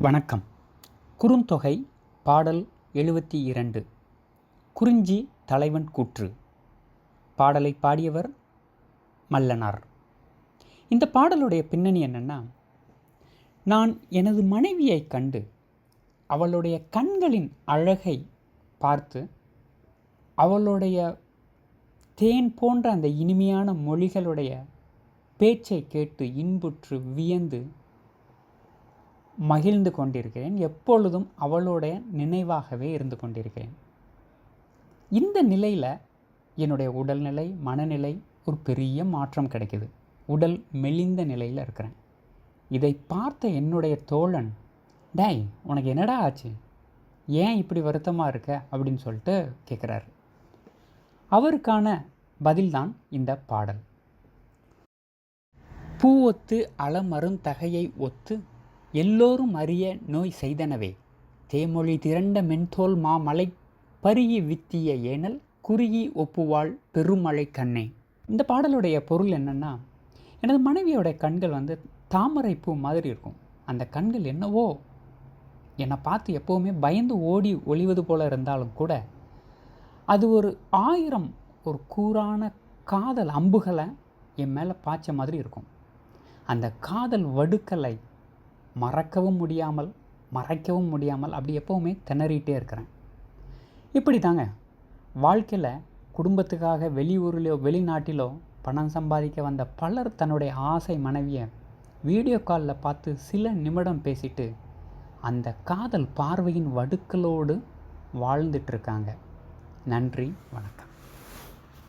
வணக்கம். குறுந்தொகை பாடல் எழுபத்தி இரண்டு. குறிஞ்சி தலைவன் கூற்று. பாடலை பாடியவர் மல்லனார். இந்த பாடலுடைய பின்னணி என்னென்னா நான் எனது மனைவியை கண்டு அவளுடைய கண்களின் அழகை பார்த்து அவளுடைய தேன் போன்ற அந்த இனிமையான மொழிகளுடைய பேச்சை கேட்டு இன்புற்று வியந்து மகிழ்ந்து கொண்டிருக்கிறேன். எப்பொழுதும் அவளுடைய நினைவாகவே இருந்து கொண்டிருக்கிறேன். இந்த நிலையில் என்னுடைய உடல்நிலை மனநிலை ஒரு பெரிய மாற்றம் கிடைக்குது. உடல் மெலிந்த நிலையில் இருக்கிறேன். இதை பார்த்த என்னுடைய தோழன் டேய் உனக்கு என்னடா ஆச்சு? ஏன் இப்படி வருத்தமாக இருக்க? அப்படின்னு சொல்லிட்டு கேட்குறாரு அவருக்கான பதில்தான் இந்த பாடல். பூ ஒத்து அலமரும் தகையை ஒத்து எல்லோரும் அறிய நோய் செய்தனவே. தேமொழி திரண்ட மென்தோல் மாமலை பருகி வித்திய ஏனல் குறுகி ஒப்புவாள் பெருமழை கண்ணே. இந்த பாடலுடைய பொருள் என்னென்னா எனது மனைவியோடைய கண்கள் வந்து தாமரை பூ மாதிரி இருக்கும். அந்த கண்கள் என்னவோ என்னை பார்த்து எப்போவுமே பயந்து ஓடி ஒளிவது போல இருந்தாலும் கூட அது ஒரு ஆயிரம் ஒரு கூரான காதல் அம்புகளை என் மேலே பாய்ச்ச மாதிரி இருக்கும். அந்த காதல் வடுக்கலை மறக்கவும் முடியாமல் மறைக்கவும் முடியாமல் அப்படி எப்போவுமே திணறிட்டே இருக்கிறேன். இப்படி தாங்க. வாழ்க்கையில் குடும்பத்துக்காக வெளியூரிலோ வெளிநாட்டிலோ பணம் சம்பாதிக்க வந்த பலர் தன்னுடைய ஆசை மனைவியை வீடியோ காலில் பார்த்து சில நிமிடம் பேசிட்டு அந்த காதல் பார்வையின் வடுக்களோடு வாழ்ந்துட்டுருக்காங்க நன்றி வணக்கம்.